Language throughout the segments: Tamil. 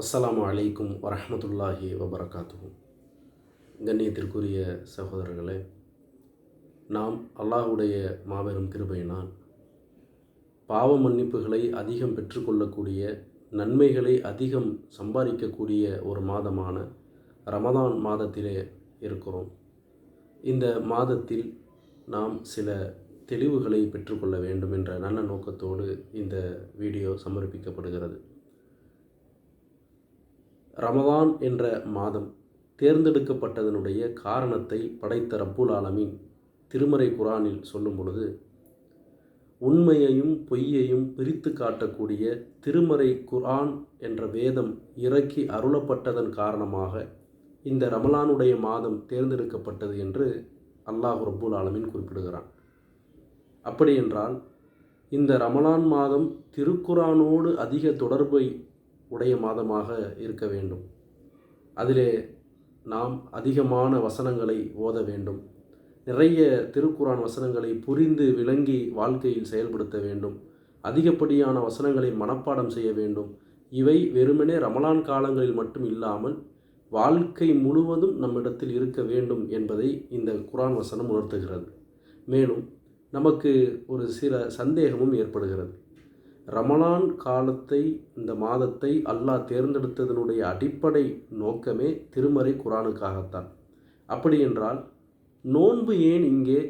அஸ்லாம் அலைக்கும் வரமத்துல்லாஹி வபரகாத்துஹு. கண்ணியத்திற்குரிய சகோதரர்களே நாம் அல்லாஹுடைய மாபெரும் கிருபையினால் பாவ மன்னிப்புகளை அதிகம் பெற்றுக்கொள்ளக்கூடிய நன்மைகளை அதிகம் சம்பாதிக்கக்கூடிய ஒரு மாதமான ரமதான் மாதத்திலே இருக்கிறோம். இந்த மாதத்தில் நாம் சில தெளிவுகளை பெற்றுக்கொள்ள வேண்டும் என்ற நல்ல நோக்கத்தோடு இந்த வீடியோ சமர்ப்பிக்கப்படுகிறது. ரமதான் என்ற மாதம் தேர்ந்தெடுக்கப்பட்டதனுடைய காரணத்தை படைத்த ரப்புல் ஆலமீன் திருமறை குரானில் சொல்லும் பொழுது உண்மையையும் பொய்யையும் பிரித்து காட்டக்கூடிய திருமறை குரான் என்ற வேதம் இறக்கி அருளப்பட்டதன் காரணமாக இந்த ரமலானுடைய மாதம் தேர்ந்தெடுக்கப்பட்டது என்று அல்லாஹ் ரப்புல் ஆலமின் குறிப்பிடுகிறான். அப்படி என்றால் இந்த ரமலான் மாதம் திருக்குரானோடு அதிக தொடர்பை உடைய மாதமாக இருக்க வேண்டும். அதிலே நாம் அதிகமான வசனங்களை ஓத வேண்டும். நிறைய திருக்குரான் வசனங்களை புரிந்து விளங்கி வாழ்க்கையில் செயல்படுத்த வேண்டும். அதிகப்படியான வசனங்களை மனப்பாடம் செய்ய வேண்டும். இவை வெறுமனே ரமலான் காலங்களில் மட்டும் இல்லாமல் வாழ்க்கை முழுவதும் நம்மிடத்தில் இருக்க வேண்டும் என்பதை இந்த குரான் வசனம் உணர்த்துகிறது. மேலும் நமக்கு ஒரு சில சந்தேகமும் ஏற்படுகிறது. ரமலான் காலத்தை இந்த மாதத்தை அல்லாஹ் தேர்ந்தெடுத்ததனுடைய அடிப்படை நோக்கமே திருமறை குரானுக்காகத்தான். அப்படி என்றால் நோன்பு ஏன் இங்கே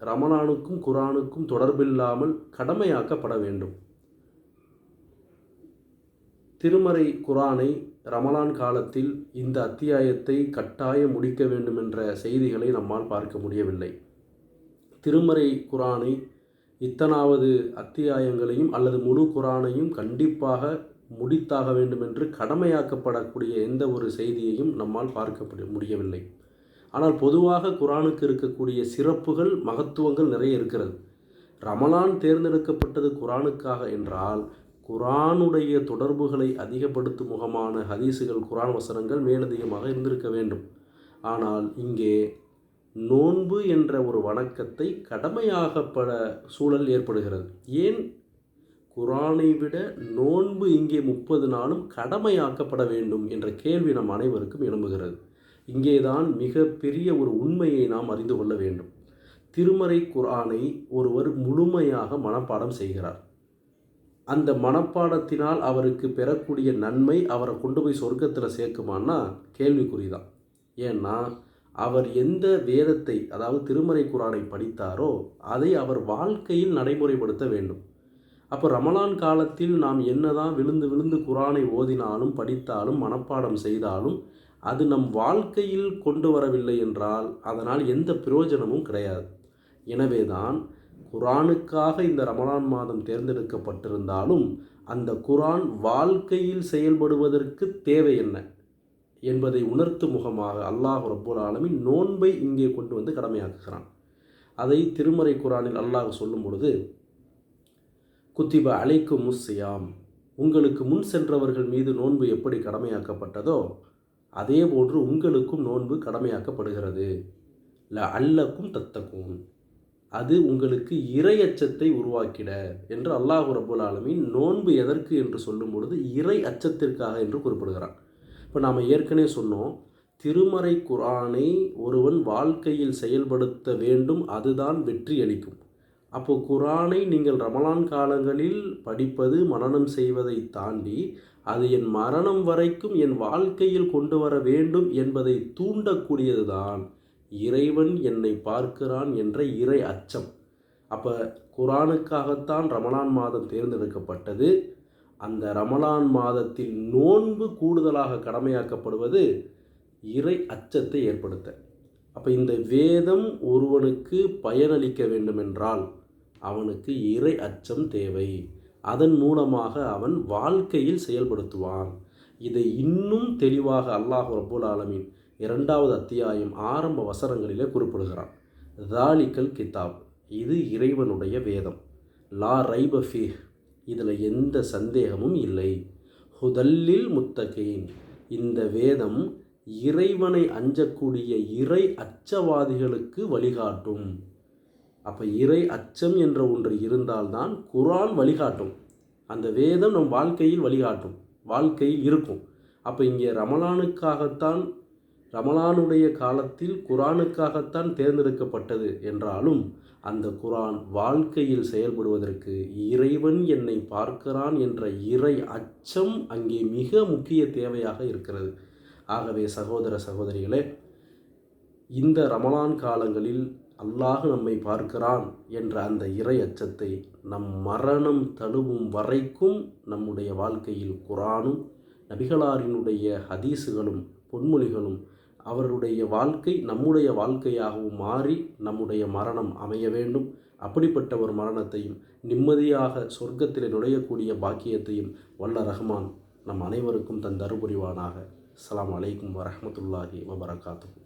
ரமலானுக்கும் குரானுக்கும் தொடர்பில்லாமல் கடமையாக்கப்பட வேண்டும்? திருமறை குரானை ரமலான் காலத்தில் இந்த அத்தியாயத்தை கட்டாயம் முடிக்க வேண்டும் என்ற செய்திகளை நம்மால் பார்க்க முடியவில்லை. திருமறை குரானை இத்தனாவது அத்தியாயங்களையும் அல்லது முழு குரானையும் கண்டிப்பாக முடித்தாக வேண்டும் என்று கடமையாக்கப்படக்கூடிய எந்த ஒரு செய்தியையும் நம்மால் பார்க்க முடியவில்லை. ஆனால் பொதுவாக குரானுக்கு இருக்கக்கூடிய சிறப்புகள் மகத்துவங்கள் நிறைய இருக்கிறது. ரமலான் தேர்ந்தெடுக்கப்பட்டது குரானுக்காக என்றால் குரானுடைய தொடர்புகளை அதிகப்படுத்தும் முகமான ஹதீஸுகள் குரான் வசனங்கள் மேலதிகமாக இருந்திருக்க வேண்டும். ஆனால் இங்கே நோன்பு என்ற ஒரு வணக்கத்தை கடமையாகப்பட சூழல் ஏற்படுகிறது. ஏன்? குரானை விட நோன்பு இங்கே முப்பது நாளும் கடமையாக்கப்பட வேண்டும் என்ற கேள்வி நம் அனைவருக்கும் எழும்புகிறது. இங்கேதான் மிக பெரிய ஒரு உண்மையை நாம் அறிந்து கொள்ள வேண்டும். திருமறை குரானை ஒருவர் முழுமையாக மனப்பாடம் செய்கிறார். அந்த மனப்பாடத்தினால் அவருக்கு பெறக்கூடிய நன்மை அவரை கொண்டு போய் சொர்க்கத்தில் சேர்க்குமான்னா கேள்விக்குறிதான். ஏன்னா அவர் எந்த வேதத்தை அதாவது திருமறை குரானை படித்தாரோ அதை அவர் வாழ்க்கையில் நடைமுறைப்படுத்த வேண்டும். அப்போ ரமலான் காலத்தில் நாம் என்னதான் விழுந்து விழுந்து குரானை ஓதினாலும் படித்தாலும் மனப்பாடம் செய்தாலும் அது நம் வாழ்க்கையில் கொண்டு வரவில்லை என்றால் அதனால் எந்த பிரயோஜனமும் கிடையாது. எனவேதான் குரானுக்காக இந்த ரமலான் மாதம் தேர்ந்தெடுக்கப்பட்டிருந்தாலும் அந்த குரான் வாழ்க்கையில் செயல்படுவதற்கு தேவை என்ன? என்பதை உணர்த்து முகமாக அல்லாஹ் ரப்புல் ஆலமின் நோன்பை இங்கே கொண்டு வந்து கடமையாக்குகிறான். அதை திருமறை குரானில் அல்லாஹ் சொல்லும் பொழுது குத்திப அலைக்கு முஸ்ஸியாம் உங்களுக்கு முன் சென்றவர்கள் மீது நோன்பு எப்படி கடமையாக்கப்பட்டதோ அதே போன்று உங்களுக்கும் நோன்பு கடமையாக்கப்படுகிறது. ல அல்லக்கும் தத்தக்கும் அது உங்களுக்கு இறை அச்சத்தை உருவாக்கிட என்று அல்லாஹு ரபுல் ஆலமின் நோன்பு எதற்கு என்று சொல்லும் பொழுது இறை அச்சத்திற்காக என்று குறிப்பிடுகிறான். இப்போ நாம் ஏற்கனவே சொன்னோம் திருமறை குரானை ஒருவன் வாழ்க்கையில் செயல்படுத்த வேண்டும் அதுதான் வெற்றி அளிக்கும். அப்போ குரானை நீங்கள் ரமலான் காலங்களில் படிப்பது மனநம் செய்வதை தாண்டி அது என் மரணம் வரைக்கும் என் வாழ்க்கையில் கொண்டு வர வேண்டும் என்பதை தூண்டக்கூடியதுதான் இறைவன் என்னை பார்க்கிறான் என்ற இறை அச்சம். அப்போ குரானுக்காகத்தான் ரமலான் மாதம் தேர்ந்தெடுக்கப்பட்டது. அந்த ரமலான் மாதத்தில் நோன்பு கூடுதலாக கடமையாக்கப்படுவது இறை அச்சத்தை ஏற்படுத்த. அப்போ இந்த வேதம் ஒருவனுக்கு பயனளிக்க வேண்டுமென்றால் அவனுக்கு இறை அச்சம் தேவை. அதன் மூலமாக அவன் வாழ்க்கையில் செயல்படுத்துவான். இதை இன்னும் தெளிவாக அல்லாஹ் ரபுல் ஆலமின் இரண்டாவது அத்தியாயம் ஆரம்ப வசனங்களிலே குறிப்பிடுகிறான். தாலிக்கல் கிதாப் இது இறைவனுடைய வேதம். லா ரைபஃபி இதில் எந்த சந்தேகமும் இல்லை. ஹுதல்லில் முத்தகீன். இந்த வேதம் இறைவனை அஞ்சக்கூடிய இறை அச்சவாதிகளுக்கு வழிகாட்டும். அப்போ இறை அச்சம் என்ற ஒன்று இருந்தால்தான் குரான் வழிகாட்டும். அந்த வேதம் நம் வாழ்க்கையில் வழிகாட்டும். வாழ்க்கையில் இருக்கும். அப்போ இங்கே ரமலானுக்காகத்தான் ரமலானுடைய காலத்தில் குரானுக்காகத்தான் தேர்ந்தெடுக்கப்பட்டது என்றாலும் அந்த குரான் வாழ்க்கையில் செயல்படுவதற்கு இறைவன் என்னை பார்க்கிறான் என்ற இறை அச்சம் அங்கே மிக முக்கிய தேவையாக இருக்கிறது. ஆகவே சகோதர சகோதரிகளே இந்த ரமலான் காலங்களில் அல்லாஹ் நம்மை பார்க்கிறான் என்ற அந்த இறை அச்சத்தை நம் மரணம் தழுவும் வரைக்கும் நம்முடைய வாழ்க்கையில் குரானும் நபிகளாரினுடைய ஹதீஸுகளும் பொன்மொழிகளும் அவருடைய வாழ்க்கை நம்முடைய வாழ்க்கையாகவும் மாறி நம்முடைய மரணம் அமைய வேண்டும். அப்படிப்பட்ட ஒரு மரணத்தையும் நிம்மதியாக சொர்க்கத்தில் நுழையக்கூடிய பாக்கியத்தையும் வல்ல ரஹ்மான் நம் அனைவருக்கும் தன் தருபுரிவானாக அஸ்ஸலாமு அலைக்கும் வரமத்துல்லாஹி வபரகாத்து